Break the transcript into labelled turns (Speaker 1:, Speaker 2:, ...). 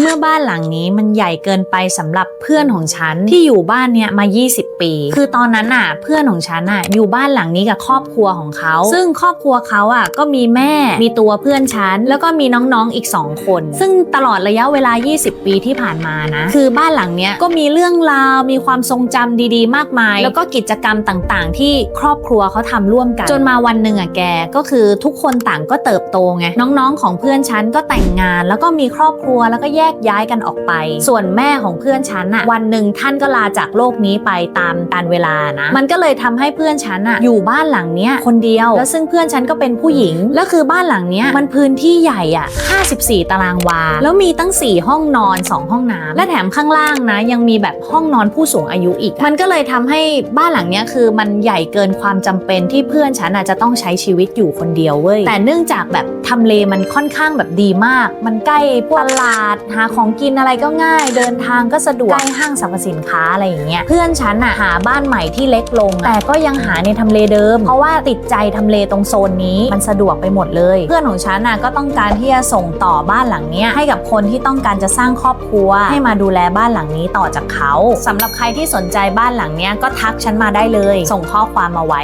Speaker 1: เมื่อบ้านหลังนี้มันใหญ่เกินไปสำหรับเพื่อนของฉันที่อยู่บ้านเนี้ยมา 20 ปี คือตอนนั้นอะ เพื่อนของฉันอะอยู่บ้านหลังนี้กับครอบครัวของเขา ซึ่งครอบครัวเขาอะก็มีแม่มีตัวเพื่อนฉัน แล้วก็มีน้องๆอีก 2 คน ซึ่งตลอดระยะเวลา 20 ปีที่ผ่านมานะ คือบ้านหลังเนี้ยก็มีเรื่องราวมีความทรงจำดีๆ มากมาย แล้วก็กิจกรรมต่างๆ ที่ครอบครัวเขาทำร่วมกัน จนมาวันหนึ่งอะแกก็คือทุกคนต่างก็เติบโตไงน้องๆ ของเพื่อนฉันก็แต่งงาน แล้วก็มีครอบครัวแล้วก็แยกย้ายกันออกไป ส่วนแม่ของเพื่อนฉันอะวันหนึ่งท่านก็ลาจากโลกนี้ไปตามกาลเวลานะ มันก็เลยทำให้เพื่อนฉันอะอยู่บ้านหลังเนี้ยคนเดียว แล้วซึ่งเพื่อนฉันก็เป็นผู้หญิง แล้วคือบ้านหลังเนี้ยมันพื้นที่ใหญ่อะ54 ตารางวา แล้วมีตั้ง 4 ห้องนอน 2 ห้องน้ำและแถมข้างล่างนะ ยังมีแบบห้องนอนผู้สูงอายุอีก มันก็เลยทำให้บ้านหลังเนี้ยคือมันใหญ่เกินความจำเป็นที่เพื่อนฉันอาจจะต้องใช้ชีวิตอยู่คนเดียวเว้ย แต่เนื่องจากแบบทำเลมันค่อนข้างแบบดีมาก มันใกล้พวกตลาดหาของกินอะไรก็ง่าย เดินทางก็สะดวกใกล้ห้างสรรพสินค้าอะไรอย่างเงี้ยเพื่อนฉันอะหาบ้านใหม่ที่เล็กลง แต่ก็ยังหาในทำเลเดิม เพราะว่าติดใจทำเลตรงโซนนี้มันสะดวกไปหมดเลย เพื่อนของฉันอะก็ต้องการที่จะส่งต่อบ้านหลังเนี้ยให้กับคนที่ต้องการจะสร้างครอบครัว ให้มาดูแลบ้านหลังนี้ต่อจากเขาสำหรับใครที่สนใจบ้านหลังเนี้ยก็ทักฉันมาได้เลย ส่งข้อความมาไว้